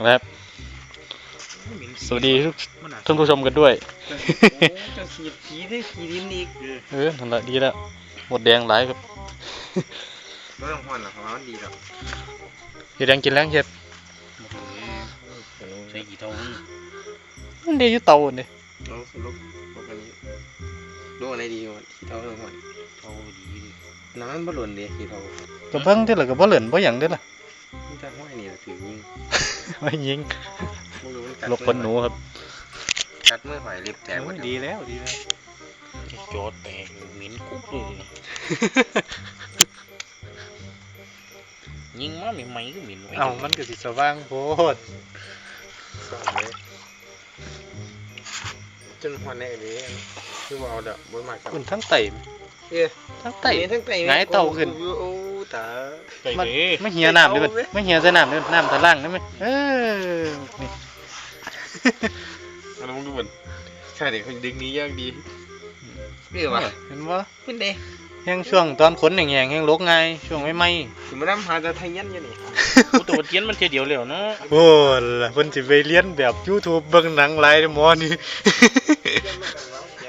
นะครับ สวัสดีทุกท่านผู้ชมกันด้วยโอ้จะขีดขีดให้ขีดินอีกเออเออนั่นแหละดีแล้ว หมดแดงหลายครับไม่ต้องห่อนหรอกเพราะว่ามันดีหรอกเฮ็ดแดงกินแรงเฮ็ดใช้กี่เท่ามันดีอยู่เตาเนี่ยเราลุกลุกอันนี้ลุกอะไรดีวะขีเท่าห่อนเท่าดีดิน้ำมันบ่หล่นเดีขีเท่าก็เบิ่งที่ละก็บ่เหลือนบ่หยังเด้อล่ะ มันจะห้อยนี่แหละถือยิงไม่ยิงไม่รู้มันกัดลบคนหนูครับกัดเมื่อหอยเล็บแตกหมดดีแล้วดีแล้วจอดแตกเหม็นกุ๊บเลยดิยิงมาใหม่ๆก็เหม็นไว้เอ้ามันก็สิสว่างโพดสองเลยจนห่อนแน่เลยคือว่าเอาเด้อบนมากครับมันทั้งไตเอ้ยทั้งไตทั้งไตหงายเต่าขึ้น โอ้ ตาไปมันเลยไม่เหี่ยน้ำเด้อมันไม่เหี่ยใส่น้ำเด้อน้ำทะลังได้ไหมเออนี่ อันนั้นมึงดูเหมือนใช่เด็กคนดึงนี้ยากดีเรียกว่าเห็นบ่เป็นเด้แห้งช่วงตอนขนแห้งๆแห้งลกง่ายช่วงไม่ไหม้ถึงมาดำหาจะไทยยันอยู่นี่กูตัวเทียนมันเทียเดียวแล้วเนาะโอ้ล่ะเพิ่นสิไปเรียนแบบ YouTube เบิ่งหนังหลายเด้อหมอนี่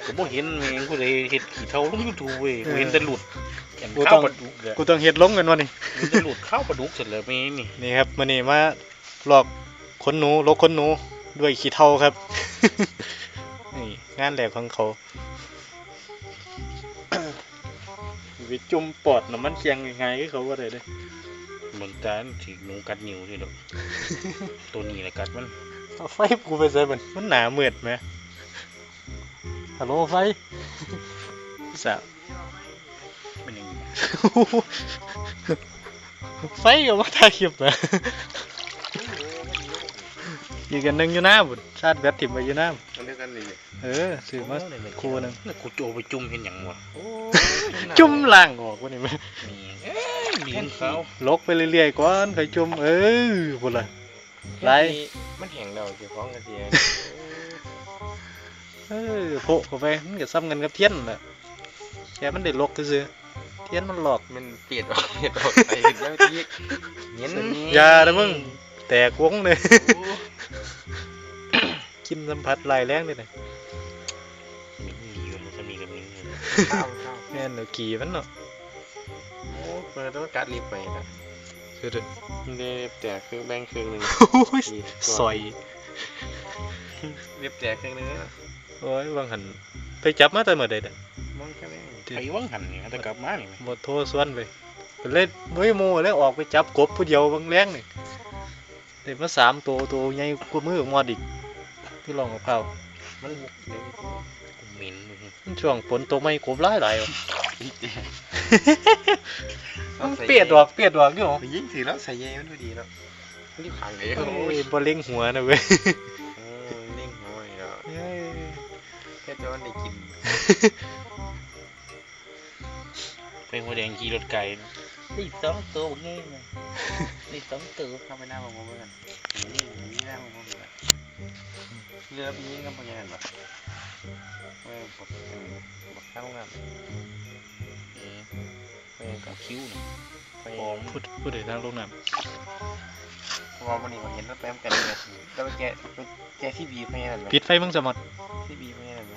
กูบ่เห็นแม่งกูเลยเฮ็ดขี้เท่าลง YouTube เว้ยกูเห็นแต่หลุด แขนกูข้าต้วอง ปลาดุกอะกูต้องเฮ็ดลงกันวะนี่เห็นแต่หลุดข้าวปลาดุกเสร็จแล้วแม่งนี่นี่ครับมื้อนี้มาหลอกขนหนูลกขนหนูด้วยขี้เถ้าครับ นี่งานแรกของเขา ไปจุ่มปอดน้ำมันเคียงยังไงก็เขาว่าได้เด้อเบิ่งตาสิหนูกัดนิ้วสิดอกตัวนี้แหละกัดมันเอาไฟกูไปใส่มันมันหนามืดไหมฮัลโหลไฟสาว เป็นอย่างนี้ไฟก็มาถ่ายคลิปนะอีกอันหนึงอยู่หน้าบุญชาติแบตถิ่มไปอยู่หน้ามันเดียวกันเลยเออซื้อมาคู่หนึงแล้วกูจะเอาไปจุ่มเห็นหยังวะจุ่มล่างออกวะนี่แม่นี่เอ้ยเลี้ยงเขาลกไปเรื่อยๆก่อนค่อยจุ่มเออพุ่นละไรมันแห้งแล้วเกี่ยวข้องกันทีเออโผล่เข้าไปมันก็ซ้ำกันกับเทียนแหละแค่มันได้ลกซื่อๆ เทียนมันหลอกมันเปลี่ยนออกเปลี่ยนออกไปถึงแล้วที่เห็นอย่านะมึงแตกวงเลยกินสัมผัสลายแรงเลยนะมีดีอยู่มันจะมีกับนี้อยู่ข้าวข้าวแม่นเดี๋ยวขี่มันเนาะโอ้เปิดต้องกัดรีบไปนะคือเด้อเรียบแตกครึ่งแบงครึ่งหนึ่งโอ้ยซอยเรียบแตกครึ่งหนึงนะโอ้ยบางหันไปจับมาแต่เมื่อใดเด้อ มองแค่นี้ไอ้วังหันเนี่ยแต่กลับมานี่ไหมบ่โทรสวนไปไปเล่นเฮ้ยโมแล้วออกไปจับกบผู้เดียวบางแรงนี่ได้มาสามตัวตัวใหญ่กว่ามือของมอดอีกที่ลองกับเขาวมันบุกเดี๋ยวเหม็นเลยมันช่วงฝนตกไม่กบหลายหลายว่ะอามันใส่เปียดออกเปียดออกอยู่หรอยิ่งถือแล้วใส่เยมันพอดีแล้วรีบขังเลยโอ้โอ้ยยบ่เล็งหัวนะเว้ยโอ้ยนิ่งหัวอีกแล้วเอ้ยแค่จะวันได้กิน ไปหัวแดงขี่รถไก่นี่สองตัวงี้เลยนี่สองตัวเข้าไปหน้าผมเพื่อนนี่นี่หน้าผมเพื่อนเรือปีนี้ก็เป็นยังไงบ้างเว้ยบอกบอกข้างน้ำเออเว้ยกับคิ้วนะไปพอมพูดพูดถึงทางลงน้พอวันนี้ผมเห็นรถแป๊มกันเลยแล้วไปแกะแกะที่บีไปนั่นไหมำปิดไฟมึงสมดที่บีไปนั่นไห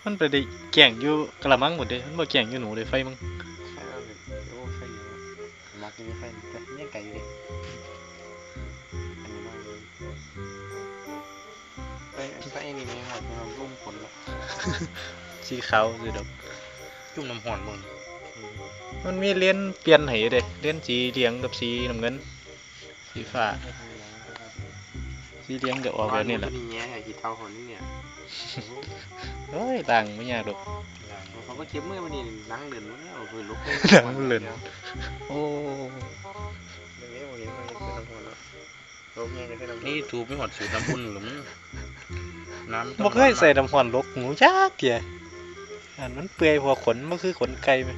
มมันไปได้แก่งอยู่กระมังหมดเลยมันบ่แก่งอยู่หนูเลยไฟมึงใช่แล้วเลยโอ้ใช่อยู่มักกินไฟแต่เนี่ยไก่อยู่ดิอันนี้มากเลยไอ้ไอ้นี่เนี่ยครับมันรุ่มผลละสีขาวสีดจุ่มน้ำห่อนมึงำมันมีเลนเปลี่ยนให้เด้เลนสีเหลืองกับสีน้ำเงินสีฟ้า สีเหลืองก็ออกแบบนี้แหละนี่แง่ไอ้ขี้เท่าคนนี้เนี่ยโอ้ยต่างไม่ยากหรอกเขาก็เก็บมือมันนี่นั่งเดินมันเอาคือลุกนั่งเล่นโอ้เรื่องนี้ผมเห็นเขาเห็นเป็นน้ำมันแล้วลุกแง่ก็เป็นน้ำมันนี่ถูกไม่หอดสูตรน้ำอุ่นหรือมึงน้ำบ่เคยใส่น้ำหอนลกหมูจักเกียอันมันเปื่อยหัวขนมันคือขนไก่ไหม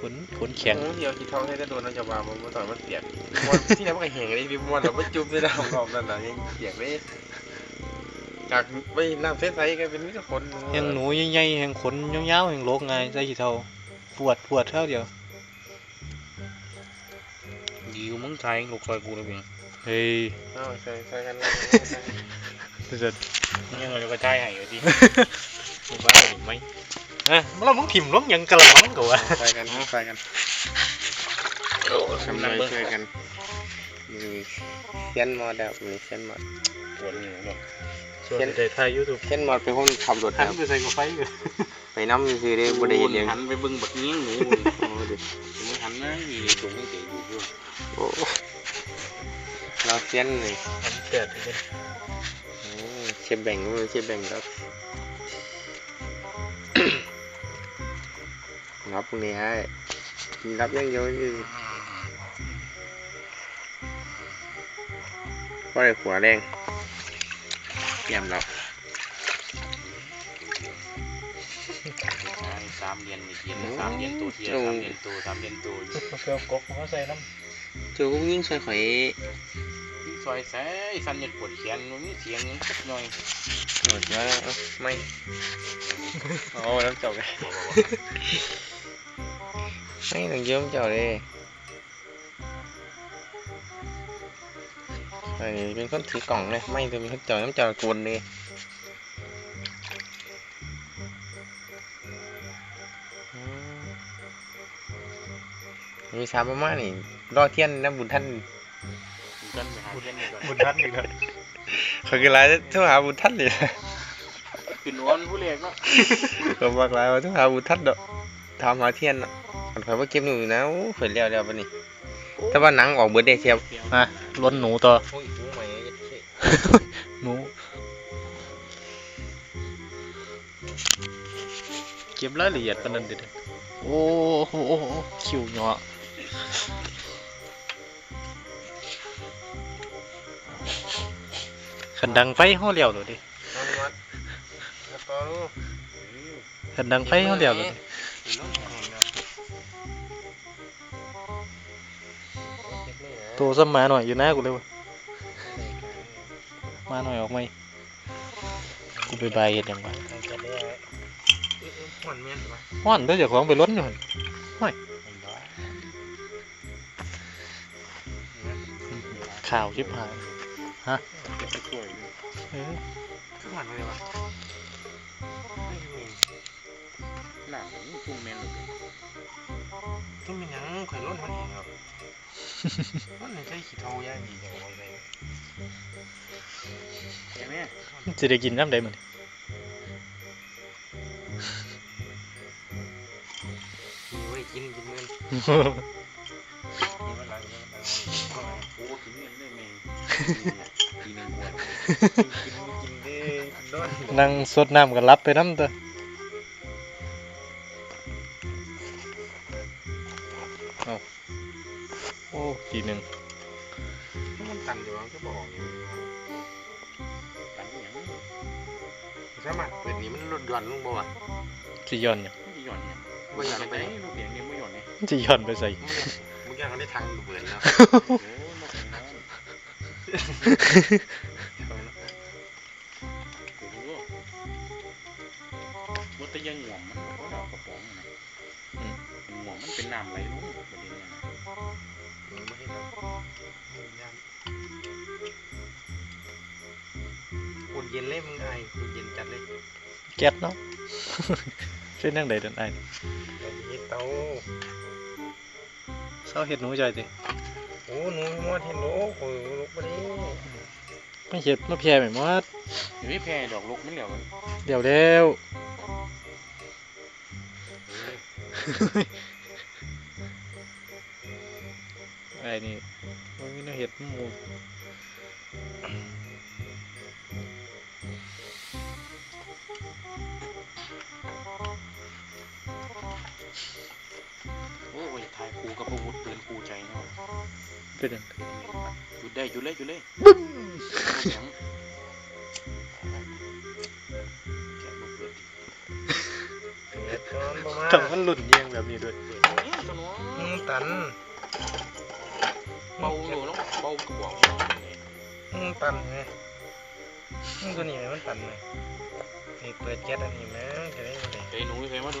ขนขนแข็งโอ้เที่ยวขี้เท่าให้ได้โดนเราจะว่าผมมาต่อยมันเปียกมวนที่ไหนมันก็แห้งเลยพี่มวนเราไม่จุ่มในน้ำรอบนั่นน่ะยังเปียกเลยจากไปน้ำใสๆก็เป็นมิตรคนแหงหนูใหญ่ๆแหงขนยาวๆแหงลกง่ายใส่ขี้เท่าปวดปวดเท่าเดียวดีกว่ามึงไทยลูกซอยกูเลยเพียงเฮ้ยเอาใส่ใส่กันจะนี่เราก็ใช้ให้อยู่ดิมึงบ้าหรือไม่ อะเรามึงถิ่มลงหยังกะละมังกว่าใส่กันใส่กันทำเลยช่วยกันนี่เซียนมอดแบบนี่เซียนมอดปวดหัวแบบส่วนในไทยยูทูบเซียนมอดเป็นคนขับรถหันครับไปใส่กับไฟอยู่ไปน้ำซื้อได้บ่ได้เห็นยังหันไปเบิ่งบักเงี้ยงหนูโอ้ดิมึงหันนะมีตรงนี้เตะอยู่ด้วยโอ้เราเซียนเลยหันแปดเลยโอ้เชฟแบ่งก็เชฟแบ่งครับ รับพวกนี้ให้รับอยังเดียวนี่ก็เลยหัวแรงเตรียมแล้วสามเดือนอีกเดือนสามเดือนตัวเทียสามเดือนตัวสามเดือนตัวมาเกลือกกมาใส่น้จูกุ้งยิ่งช่วยข่อยพี่ซอยแซ่สันหยุดปวดแขนมันมีเสียงสักหน่อยหมดว่าไม่ โอ้น้ำจบเลยไม่หนังเยิ้มเจ้าเลย อันนี้เป็นคนถือกล่องเลยไม่ตัวเป็นคนเจ้าน้ำเจ้ากวนเลยอืมมีสามประมาณนี่รอเทียนน้ำบุญท่านกันไปหาเพื่อนก่อนำบุญทันอีกแล้วเขาคือไลน์โทรหาบุญท่านเลยขึ้นอ้อนผู้เล็กเนาะเขาบอกไลน์ว่าโทรหาบุญท่านเด้อถามหาเทียนเนาะมันข่อยว่าเก็บหนูอยู่นะโอ้ข่อยเลี้ยวแล้วปะนี่แต่ว่าหนังออกเบิดเดย์เทียบมาล้นหนูต่อโอ้ยหูใหม่หนูเก็บรายละเอียดปานนั้นเด็ดโอ้โหโอ้โหคิวเหงาะขันดังไฟเฮาเลี้ยวเลยดิเอามาเอาต่อลูกขันดังไฟเฮาเลี้ยวเลยดิ ตัวซ้ำมาหน่อยอยู่หน้ากูเลยวะมาหน่อยออกไหมกูไปบายเห็ดยังวะหอนเมียนปะฮ้อนเด้อจ้าของไปล้นอยู่หั่นข่าวชิบหายเออขึ้นหอนเลยวะหนังชุ่มแมนเลยขึ้นเป็นหยังข่อยล้นมันเองครับ จะได้กินน้ำใดมันมีไว้กินกินมื้อมีเวลาเยอะนะโอ้ถึงเงินได้ไหมทีนึงควรกินกินได้นอนนั่งสดน้ำก็รับไปน้ำเด้อเจะย่อนเนี่ยไม่หย่อนเนี่ยบ่หย่อนไปไหนลูกเบียงเนี่ยไม่หย่อนเนี่ยจะย่อนไปใส่ มึงยังเขาได้ทางดูเบิดแล้วโอ้มาถึงแล้วโอ้โหว่าแต่ยังหวงมันเพราะเรากระป๋องนะห่วงมันเป็นน้ำไหลลงประเด็นเนี่ยนะอุ่นเย็นเลยมึงไออุ่นเย็นจัดเลยแก๊สเนาะ เส้นนั่งใดเดินไอ้ไอ้เฮ็ดเตาเศร้าเห็ดหนูใจดิโอ้หนูมอดเห็นโอ้โหลุกไปดิไม่เห็ดมาแพร่ไหมมอดเฮ้ยแพ้ดอกลูกมันเหลียวมันเดี๋ยวแล้วไอ้นี่มันมีแนวเห็ดหมู โอ้ยทายครูกับอาวุธปืนครูใจเนาะเป็นหยังหยุดได้หยุดเลยหยุดเลยบึ้มเสียงแกะบ่เปิดดิเฮ็ดก่อนบ่มาถังมันหลุ่นเยียงแบบนี้ด้วยเนี่ยตัวน้องอืมตันเบาอยู่แล้วเบากระบอกอืมตันไงอืมตัวนี้มันตันเลยนี่เปิดแก๊สอันนี้มั้งจะได้บ่ได้เฮ้ยหนูเคยมาดู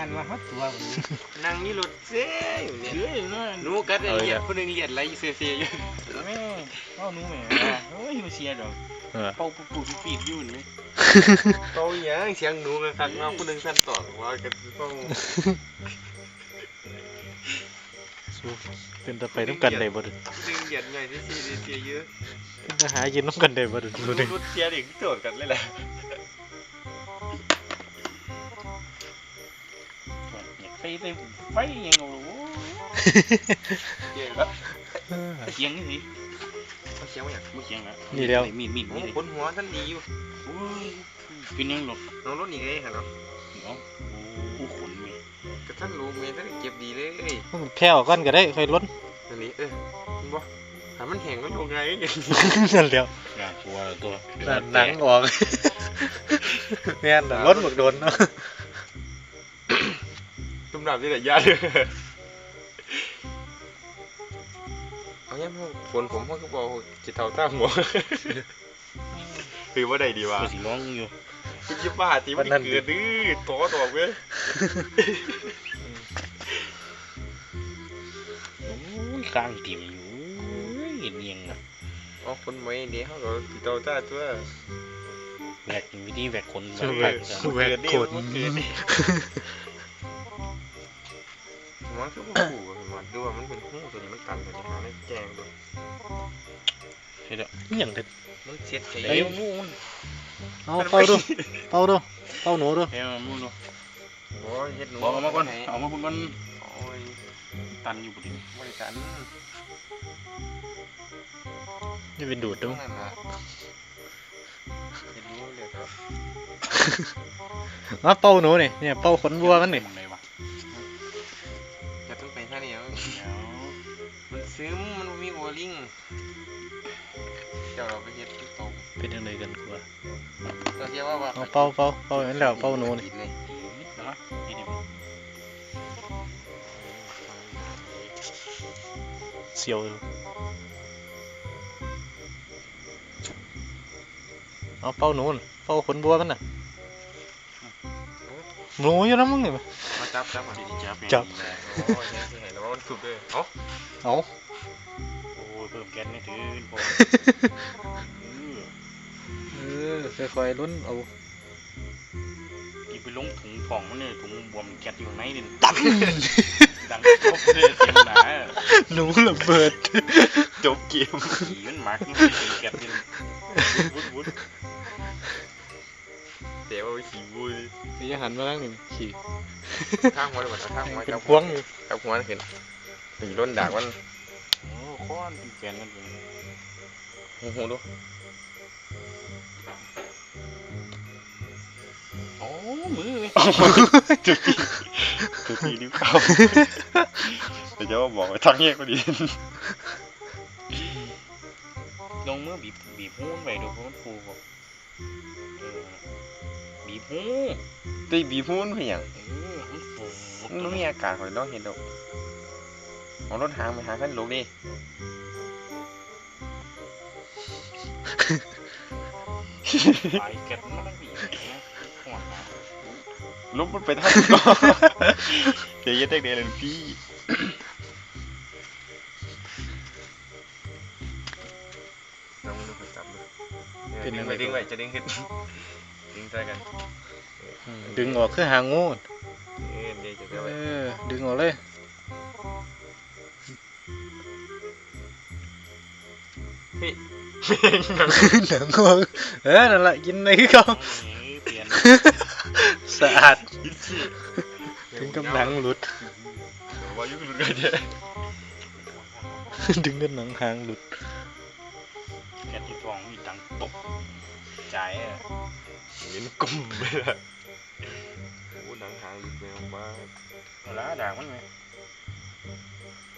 การว่าฮัดตัวผมนั่งนี่รถเซ่อยู่เนี่ยเยอะอยู่นะหนูกัดไอ้เหยียดคนหนึงเหยียดไรเซ่ๆอยู่แม่เอาหนูแม่เฮ้ยมาเชียร์ดอกเออ เป่าปูปูปีดยุ่นไหมเขาอยังเสียงหนูกันคักมาคนหนึงสั่นต่อว่ากันเขาสู้เป็นตะไปน้ำกันได้บ่ดึดึงเหยียดไงที่ซี่เสียเยอะเป็นตะหากินน้ำกันได้บ่ดึหนูรู้ดึงรถเสียเด็กโจทย์กันเลยแหละ อยากไฟไฟไฟยังโอ้โหเสียแล้วเสียงนี่สิเขาเสียงว่าอย่างไม่เสียงละนี่แล้วมีดมีดโอ้มีดคนหัวท่านดีอยู่โอ้ยเป็นยังหรอกน้องรถนี่ไงครับเนาะโอ้ขนมีก็ท่านรู้เมย์ท่านเก็บดีเลยแพ้ออกก่อนก็ได้ค่อยล้นอันนี้เออมันบ่ถ้ามันแห้งมันลงไงนั่นแล้วน่ากลัวตัวหนังออกแม่นน่ะล้นบักโดนเนาะ ตุ้มดาบนี่แหละยาเลยเอาเนี่ยพวกฝนผมพวกก็บอกจิตเท่าตั้งหัวคือว่าใดดีวะก็สิร้องอยู่คุณยิบบ้าตีมันเกิดดื้อต่อดอกเว้ยโอ้ยกลางติ่มอยู่โอ้ยเนียงอะอ๋อคนไม่เดี๋ยวเขาก็จิตเท่าตั้งตัวแหวกวิธีแหวกคนสู้แหแหววกกแหวกโคตรมัน คือพวกขู่มันดูว่ามันเป็นหูตัวนี้มันตันตัวนี้หาในแจงด้วยเฮ็ดอะอหย่างเด็ดมันเสียดใจเฮ้ยมูนเอาเป่าดูเป่าดูเป่าหนูดูเฮ้ยมูนเนาะโอ้ยเฮ็ดหนูบอกเอามาก่อนเอามาเบิ่งก่อนโอ้ยตันอยู่บ่ดิบริการนี่เป็นดูดตรดูงนั้นนะเฮ็ดหนูเลยครับมาเป่าหนูนี่เนี่ยเป่าขนวัวมันนี่ เจ้าเราไปเฮ็ดที่ตรงเป็นยังไงกันกว่าเจ้าเรียกว่าว่าเอาเป่าเป่าเป่าอย่า อ้ยเพิ่มแก๊สนี่ถือพอเออค่อยๆลุ้นเอาอีไปลงถุงผ่องมันเนี่ยถุงบวมแก๊สอยู่ข้างในนี่ดังดังครบเลยเสียงหนาหนูระเบิดจบเกมขี่มันหมักมันเป็นแก๊สนี่วุ้นวุ้นเดี๋ยวไปขี่บุยนี่หันมาทางนี่ขี่ข้างหัวเลยบ่ข้างหัวเป็นพวงอยู่จับหัวขึ้นหนีล้นด่ากมัน โอ้ค้อนเป็นแก๊สนั่นเองโอ้โหดูโอ้มือเว้ยจุดจีจุดจีนิ้วเข้าเดี๋ยวจะมาบอกไว้ทางแยกพอดีลงมือบีบบีบหูมันไปดูเพราะมันฟูบ่เออบีบหูตีบีบพูนเพียงเออมันฟูมันมีอากาศหอยดอกเห็นดอกเอารถหางไปหาขั้นลูกดิ ไปแก๊สมันต้องบีบนะหัวหน้าลุกมันไปทางก่อนเดี๋ยวเย็ดเด็กเดี๋ยวเลยพี่เราไม่รู้สึกจับเลยดึงไปดึงไปจะดึงขึ้นดึงใส่กันอืมดึงออกคือหางงูเออเดี๋ยวจะเอเอาไปอดึงออกเลย หนังออกเออนั่นแหละกินในคือเขาเปลี่ยนสะอาดยิดสิถึงกับหนังหลุด ว่ายุ่งหลุดกันเด้ดึงกันหนังหางหลุดแก๊สที่ฟองมีดังตกจ่ายอะเน้นกลมไปละโอ้หนังหางหลุดไปออกมาเอาละด่างมันไหม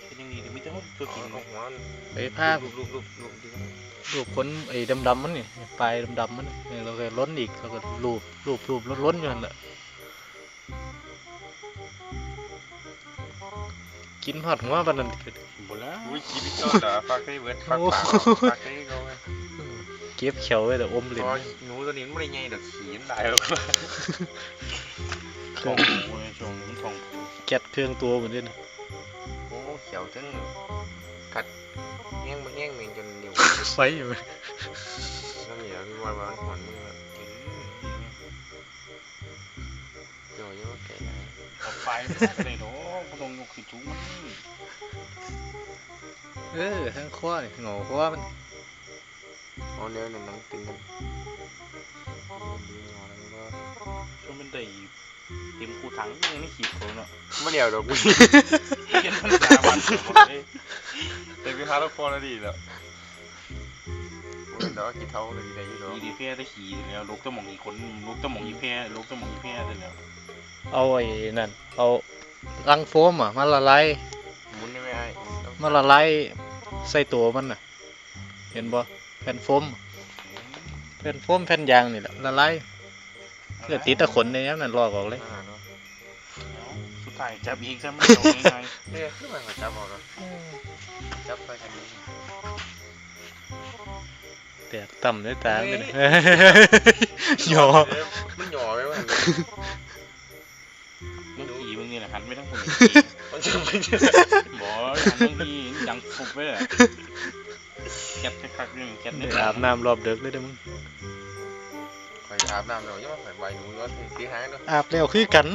เป็นยังไงเดี๋ยวมีแต่ห้องตัวกินเอาหัวไปภาพลูบลูบลูบลูบดี รูปขนไอ้ดำๆมันนี่ปลายดำๆมันนี่เราก็ล้นอีกเราก็รูปรูปรูปล้นๆอยู่นั่นแหละกินหอดหัวปานนั้นบ่แล้วอุ้ยกินก็เหรอฟักให้เบิร์ดฟักปากฟักให้เขาไงเก็บเขียวไว้แต่อมเพเหลนราะหนูตัวนี้มันไม่ได้ไงดอกขีนได้หรอกทองผูในช่วงนี้ทองผูแก๊สเครื่องตัวเหมือนเดิมโอ้เขียวจังกัด ไฟอยู่น้ำเหนียวพี่บอยว่าหอนมือเดี๋ยวยังว่าแก่เอาไฟไม่ได้ดอกบ่ต้องยกขึ้นสูงมันเออทั้งข้อนี่เหงาข้อมันเอาเนื้อหนึ่งนังตึงกันดีงอแล้วก็นมันได้เต็มคูถังยังไม่ขีดเขาเนาะไม่เดียวดอกกูเปลี่ยนภาษาบ้านเลยแต่พี่ฮาร์ดฟอร์ดีแล้ว ดี๋ยวกินเท่าเลยได้อยู่ดอกอีดีแพ้ได้ขี่แล้วลูกตะหมองอีกคนลูกตะหมองอีแพ้ลูกตะหมองอีแพ้ได้แล้วเอาไอ้นั่นเอารังโฟมอะมาละลายหมุนได้ไหมไอ้มาละลายใส่ตัวมันน่ะ เห็นบ่แผ่นโฟมแผ่นโฟมแผ่นยางนี่แหละละลายเพื่อติดตะขนในนี้นั่นลอกออกเลยสุดท้ายจับอีกซะมันเอาง่ายเนี่ยขึ้นมาจับเอาเนาะจับไปกันนี้ แตกต่ำด้วยตาเลยนะหยอมันหย่อไหมวะๆมันขี่มึงนี่แหละหันไม่ทั้งคนมันจะไม่ใช่บ่หันบางทียังฟุบไว้อะแก๊สคักๆนี่แก๊สไปนี่อาบน้ำรอบเดึกเลยเด้อมึงคอยอาบน้ำเดี๋ยวยังมาใส่ใบหนูก็ตีหางด้วยอาบแล้วคือกัน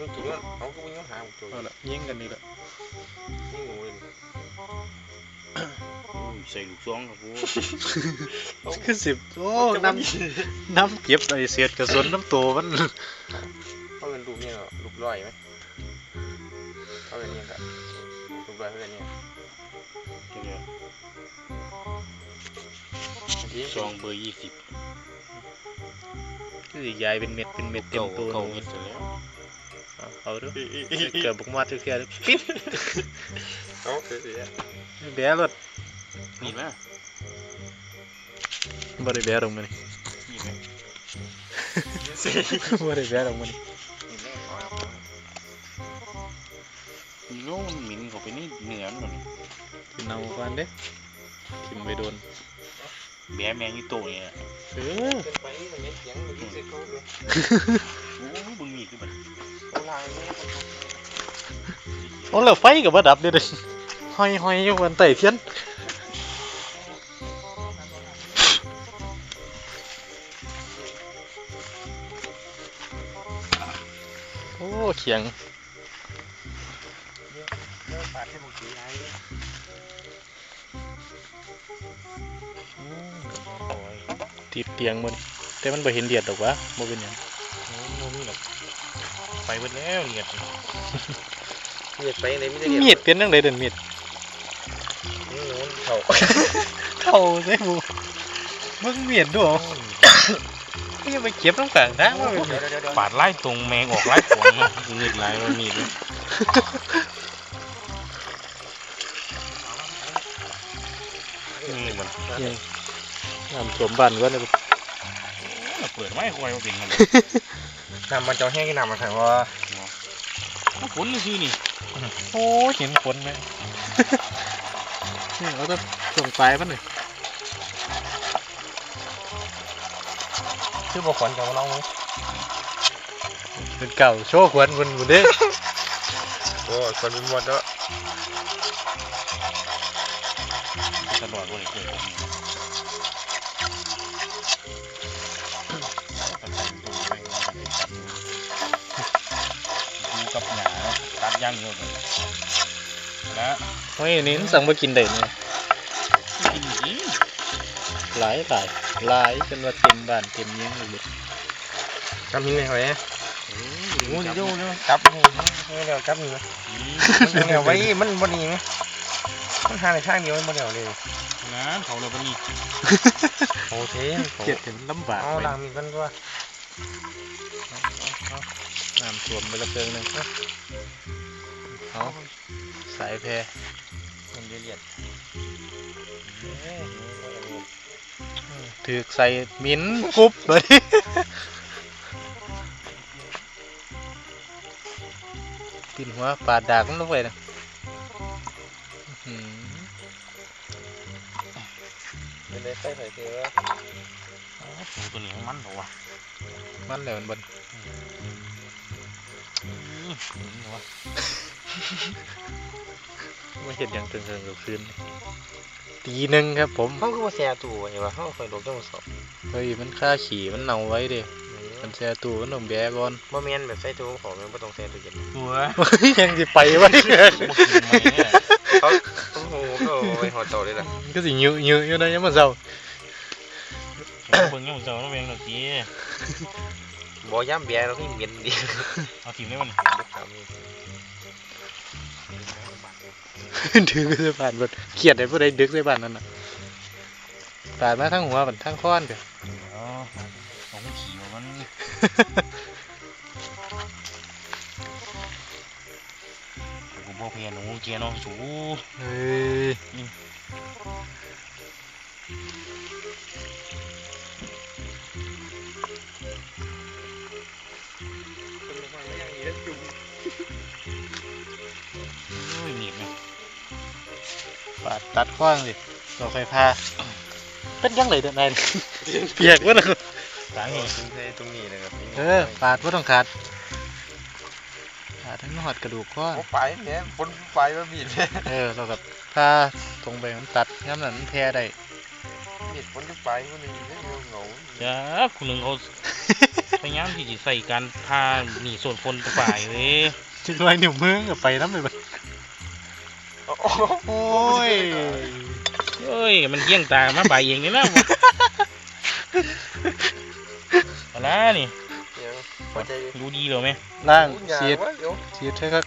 ตีหางด้วยนี่กินมันเอาก็วิ่งหาตัวเอาละยิงกันนี่แหละนี่งูเลยใส่ลูกซองครับกูคือสิบโอ้น้ำน้ำเก็บไอเศษกระสุนน้ำตัวมันเขาเป็นลูกเนี่ยลูกลอยไหมเขาเป็นเนี่ยครับลูกลอยเขาเป็นเนี่ยซองเบอร์ยี่สิบคือสิยายเป็นเม็ดเป็นเม็ดเต็มตัวเขาหนูเงินเสร็จแล้ว เอาเอาเดูเกิดบุกมาเถื่อนๆปิ๊บเอาเสียแบะ รถนี่ไหมบ่ได้แบะลงมาเสียได้แบะลงมานี่นี่แม่ขอนี่โน้มันหมิ่นเหนือมันกินเอาก่อนเด้ทิมไปโดนแบะแมงนี่โตเนี่ยเออเป็นไปมันไม่เสียงมันเสียงเขาเลยโอ้บึงมีดขึ้นมาเขาลายเนี่ยโอ้แล้วไฟก็บดับดิห้อห้อยอยู่บนใต้เทียนโอ้เขียงเติดเตียงมันแต่มันบ่เห็นเดียดดอกวะบ่เป็นหยัง ไปหมดแล้วเนี่ยมีดไปไหนไม่ได้มีดเป็นจังไดเดินมีดนี่นู้นเขาเท่าใส่บูมึงมีดดูนี่ไปเก็บน้ำกลางทางมาเดี๋ยวเดี๋ยวเดี๋ยวปาดไล่ตรงแมงออกไล่ขวงเงืดไล่มันมีดเลยนี่มันยังน้ำท่วมบ้านก็เลยเปิดไม้ควายมาเป็นมันน้ำมันจะแห้งกี่น้ำมาถามว่าฝนนี่คือนี่โอ้เห็นฝนไหมนี่เราจะส่งปลายมันหน่อยชื่อบอกขวัญจะมาลองมั้ยเป็นเก่าโชว์ขวัญบนบนเด้โอ้ขวัญเป็นหมดแล้วตลอดวันเกิดผมนี่ดู ตัดย่างเดียวเลยแล้วเฮ้ยนี่มันสั่งมากินได้เนี่ยกินจริงหลายหลายหลายจนว่าเต็มบ้านเต็มเมืองเลยจำยังไงไว้โอ้ยเดี๋ยวเดี๋ยวจับนี่เดี๋ยวจับนี่มันเดี๋ยวไว้มันบนนี้ไหมมันหาในทางเดียวมันบนเดียวเลยเงานเขาเลยวันนี้โอเคเกียดถึงลำบากเอาไปล้างมีกันด้วยน้ำท่วมไปและเกินหนึ่งเอา เอาสายแพมันเรียดถือใส่มิ้นกรุ๊บเลยปินหัวปาดดากมันลงไปนะอื้อหือเป็นได้ใส่ใส่เกลือหนูตัวนี้ของมันเหรอวะมันเลยมันบนอืมหนูเหรอวะ ไม่เห็นอย่างเกินๆกับคืนตีหนึ่งครับผมเขาคือว่าแซ่ตู้ไงวะเขาคอยลบจังสอบเฮ้ยมันค่าขี่มันเน่าไว้เดิมันแช่ตู้มันต้องแบะก่อนบ่แม่นแบบใส่ตู้ของมันบ่ต้องใส่ตู้เย็นตัวเฮ้ยยังสิไปไว้บ่กินไหมเนี่ยเขาโอ้โหก็ไปหอดเต่าเลยล่ะก็สิยื้อยื้ออยู่นะยังมาเศร้าเบิ่งยังบ่เจ้าน้องเวงดอกจีบ่ย่ำเบียร์เราพี่เย็นดีเอาทีมได้บ่นี่ทำนี่ ดึกใส่บ้านเบิดเครียดไอ้ผู้ใดดึกใส่บ้านนั่นน่ะปาดมาทั้งหัวมันทั้งค้อนเด้ออ๋อเอามันขี่ของมันกูบ่เพียนหนูเกียร์น้องสูเฮ้ยาดตัดขว้างสิต่อไฟฟ้าเป็นยังไงเด้อนายเปียกวะนะตางนี่ใส่ตรงนี้นะครับเออปาดว่าต้องขาดขาดทั้งหอดกระดูกข้อโอ้ไปเนี่ยฝนไฟมันบีดเนี่ยเออเรากับถ้าตรงไปมันตัดย้ำนั้นมันแพ้ได้บีดฝนที่ไปมันนี่เนี่ยเหงาจ้าคุณหนึ่งเขาพยายามที่จะใส่การพาหนีส่วนฝนไปเว้ยจิกลอยนิ้วมือกับไปน้ำไปบัด โอ้โอ้ยเอ้ย มันเยี่ยงตามาใบเองนี่นะอะไรนี่ยังพอใจดูดีเลยไหมล่างหยาชีดวะเดี๋ยวชีดให้ครับ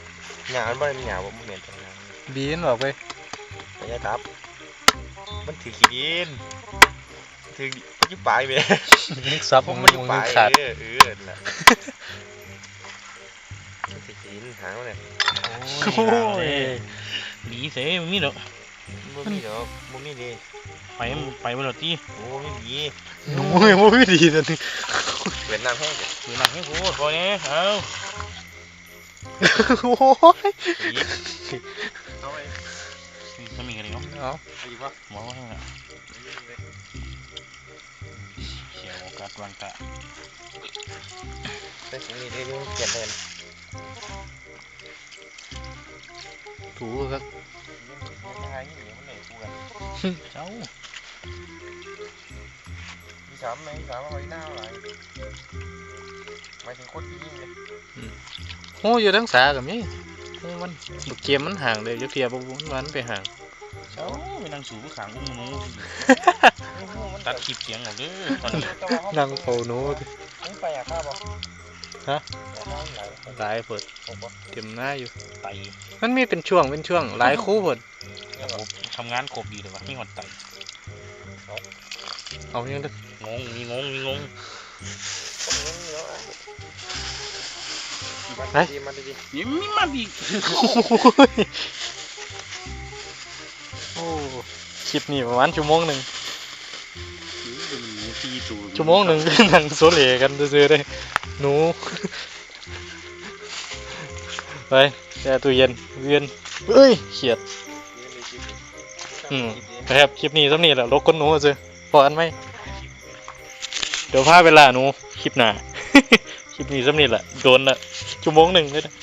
หยามันบ่ได้หยาบ่มันเหม็นจังเลยบีนออกไปไปยะครับ มันถือขี้ดินถือยี่ปลายเว้ยนึกซับผมมัมันนอยู่มึงปลายขาดเออเออนั่นแหละมันถือขี้ดินหางมันเนี่ยโอ้ย ดีเสียมีเด้อบ่มีดอกบ่มีดีไปไปบนรถที่โอ้บ่มีดีโอ้ยมันไม่ดีตอนนี้เวียดนามแห้งจ้ะถือหนักให้พูดพอเนี่ยเอาโอ้ยเอาไปจะมีกันเนาะเอาเอาอีกวะหมอว่าให้ละเขียวโอกาสวางตะใส่ถุงนี้ได้ดูเปลี่ยนเลย ถูครับยังไงนี่มันไหนกูกันเจ้ามีสามไหมสามเอาไว้หน้าอะไรหมายถึงคนที่ยิงเลยโอ้ยอยู่ทั้งสากับนี่โอ้มันบุกเกมมันห่างเลยยกเทียบบุมันมันไปห่างเจ้าไปนั่งสูบขางอุ้มหนูตัดคลิปเสียงออกเด้อตอนนี้นั่งเผาหนูนี่ไปอะข้าบอก ฮะอยากข้าวไหนหลายเปิดผมบอกเต็มหน้าอยู่ ไตมันมีเป็นช่วงเป็นช่วงหลายคู่เปิดระบบทำงานครบดีเลยวะมีหอดไตเอายังไงงงมีงงมีงงผมยังเหนียวอะมาดีๆมาดียังมีมาดีโอ้คลิปนี้ประมาณชั่วโมงหนึ่งตีจูชั่วโมงหนึ่งนั่งโซเลกันซื้อๆได้ หนูไปแช่ตู้เย็นเวียนเอ้ยเขียดอืมนะครับคลิปนี้สำนีแหละลกก้นหนูซื้อพออันไหมเดี๋ยวพาเวลาหนูคลิปหน้า คลิปนี้สำนีแหละโดนละชั่วโมงหนึ่งเลยนะ